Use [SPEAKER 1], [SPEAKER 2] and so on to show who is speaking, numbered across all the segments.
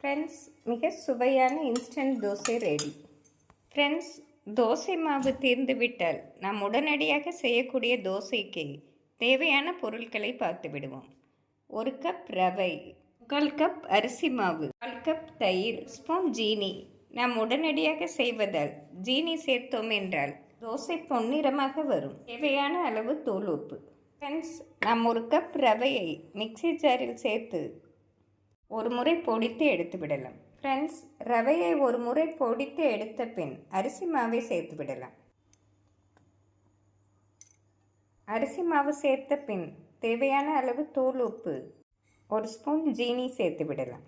[SPEAKER 1] Friends மிக சுவையான instant dosa ready friends dosa மாவு தீர்ந்துவிட்டால் நாம் உடனடியாக செய்யக்கூடிய தோசைக்கு தேவையான பொருட்களை பார்த்து விடுவோம். ஒரு கப் ரவை முக்கால் கப் அரிசி மாவு கால் கப் தயிர் ஸ்பூன் ஜீனி. நாம் உடனடியாக செய்வதால் ஜீனி சேர்த்தோம் என்றால் தோசை பொன்னிறமாக வரும். தேவையான அளவு தூள் உப்பு. ஃப்ரெண்ட்ஸ் நாம் ஒரு கப் ரவையை மிக்ஸி ஜாரில் சேர்த்து ஒரு முறை பொடித்து எடுத்து விடலாம். ஃப்ரெண்ட்ஸ் ரவையை ஒரு முறை பொடித்து எடுத்த பின் அரிசி மாவை சேர்த்து விடலாம். அரிசி மாவு சேர்த்த பின் தேவையான அளவு தூள் உப்பு ஒரு ஸ்பூன் ஜீனி சேர்த்து விடலாம்.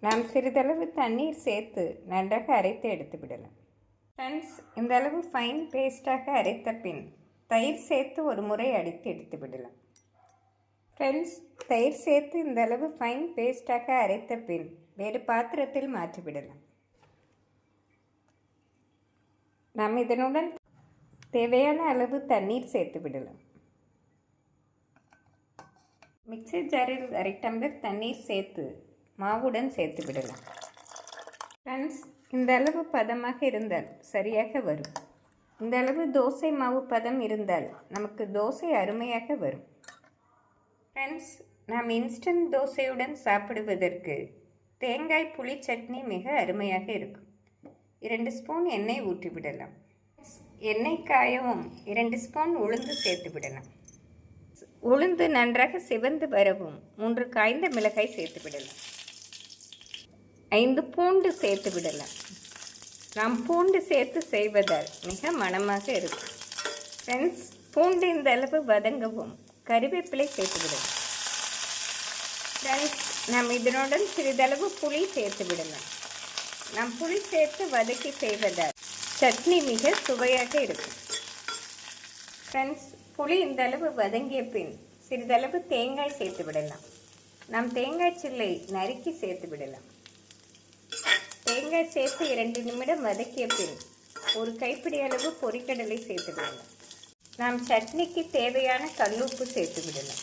[SPEAKER 1] நாம் சிறிதளவு தண்ணீர் சேர்த்து நன்றாக அரைத்து எடுத்து விடலாம். ஃப்ரெண்ட்ஸ் இந்த அளவு ஃபைன் பேஸ்டாக அரைத்த பின் தயிர் சேர்த்து ஒரு முறை அடித்து எடுத்து விடலாம். ஃப்ரெண்ட்ஸ் தயிர் சேர்த்து இந்த அளவு ஃபைன் பேஸ்டாக அரைத்த பின் வேறு பாத்திரத்தில் மாற்றிவிடலாம் நாம் இதனுடன் தேவையான அளவு தண்ணீர் சேர்த்து விடலாம். மிக்ஸி ஜாரில் அரை டம்ளர் தண்ணீர் சேர்த்து மாவுடன் சேர்த்து விடலாம். ஃப்ரெண்ட்ஸ் இந்த அளவு பதமாக இருந்தால் சரியாக வரும். இந்த அளவு தோசை மாவு பதம் இருந்தால் நமக்கு தோசை அருமையாக வரும். ஃப்ரெண்ட்ஸ் நாம் இன்ஸ்டன்ட் தோசையுடன் சாப்பிடுவதற்கு தேங்காய் புளி சட்னி மிக அருமையாக இருக்கும். இரண்டு ஸ்பூன் எண்ணெய் ஊற்றி விடலாம். எண்ணெய் காயவும் இரண்டு ஸ்பூன் உளுந்து சேர்த்து விடலாம். உளுந்து நன்றாக சிவந்து வரவும் மூன்று காய்ந்த மிளகாய் சேர்த்து விடலாம். ஐந்து பூண்டு சேர்த்து விடலாம். நாம் பூண்டு சேர்த்து செய்வதால் மிக மனமாக இருக்கும். ஃப்ரெண்ட்ஸ் பூண்டு இந்த அளவு வதங்கவும் கறிவேப்பிலை சேர்த்து விடலாம் ஃப்ரெண்ட்ஸ் நம் இதனுடன் சிறிதளவு புளி சேர்த்து விடலாம் நாம் புளி சேர்த்து வதக்கி செய்வதால் சட்னி மிக சுவையாக இருக்கும். ஃப்ரெண்ட்ஸ் புளி இந்த அளவு வதங்கிய பின் சிறிதளவு தேங்காய் சேர்த்து விடலாம் நாம் தேங்காய் சில்லை நறுக்கி சேர்த்து விடலாம் தேங்காய் சேர்த்து இரண்டு நிமிடம் வதக்கிய பின் ஒரு கைப்பிடி அளவு பொரிக்கடலை சேர்த்து விடலாம் நாம் சட்னிக்கு தேவையான கல்லுப்பு சேர்த்து விடலாம்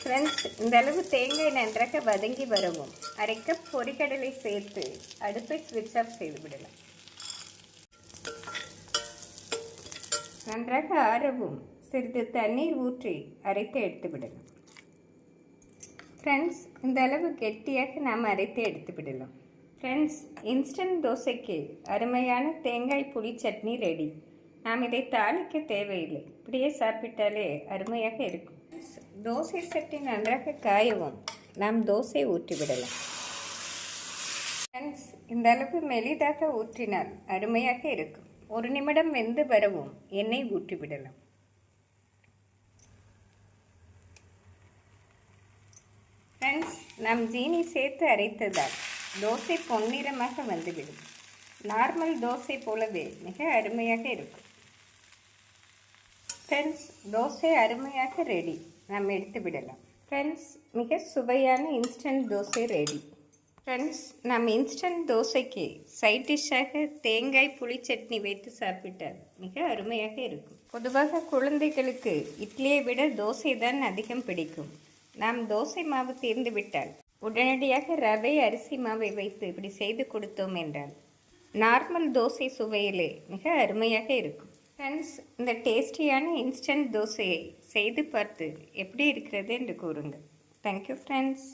[SPEAKER 1] ஃப்ரெண்ட்ஸ் இந்தளவு தேங்காய் நன்றாக வதங்கி வரவும் அரை கப் பொரிக்கடலை சேர்த்து அடுப்பை ஸ்விட்ச் ஆஃப் செய்து விடலாம். நன்றாக ஆறவும் சிறிது தண்ணீர் ஊற்றி அரைத்து எடுத்து விடலாம். ஃப்ரெண்ட்ஸ் இந்த அளவு கெட்டியாக நாம் அரைத்து எடுத்து விடலாம். ஃப்ரெண்ட்ஸ் இன்ஸ்டன்ட் தோசைக்கு அருமையான தேங்காய் புளி சட்னி ரெடி நாம் இதை தாளிக்க தேவையில்லை. இப்படியே சாப்பிட்டாலே அருமையாக இருக்கும். தோசை சட்டி நன்றாக காயவும். நாம் தோசை ஊற்றிவிடலாம். ஃப்ரெண்ட்ஸ் இந்த அளவு மெலிதாக ஊற்றினால் அருமையாக இருக்கும். ஒரு நிமிடம் வெந்து வரவும் எண்ணெய் ஊற்றிவிடலாம். ஃப்ரெண்ட்ஸ் நாம் ஜீனி சேர்த்து அரைத்ததால் தோசை பொன்னிறமாக வந்துவிடும். நார்மல் தோசை போலவே மிக அருமையாக இருக்கும். ஃப்ரெண்ட்ஸ் தோசை அருமையாக ரெடி நாம் எடுத்து விடலாம். ஃப்ரெண்ட்ஸ் மிக சுவையான இன்ஸ்டன்ட் தோசை ரெடி ஃப்ரெண்ட்ஸ் நாம் இன்ஸ்டன்ட் தோசைக்கு சைட் டிஷ்ஷாக தேங்காய் புளி சட்னி வைத்து சாப்பிட்டால் மிக அருமையாக இருக்கும். பொதுவாக குழந்தைகளுக்கு இட்லியை விட தோசை தான் அதிகம் பிடிக்கும். நாம் தோசை மாவு தீர்ந்து விட்டால் உடனடியாக ரவை அரிசி மாவை வைத்து இப்படி செய்து கொடுத்தோம் என்றால் நார்மல் தோசை சுவையிலே மிக அருமையாக இருக்கும். ஃப்ரெண்ட்ஸ் இந்த டேஸ்டியான இன்ஸ்டன்ட் தோசையை செய்து பார்த்து எப்படி இருக்கிறது என்று கூறுங்கள். Thank you friends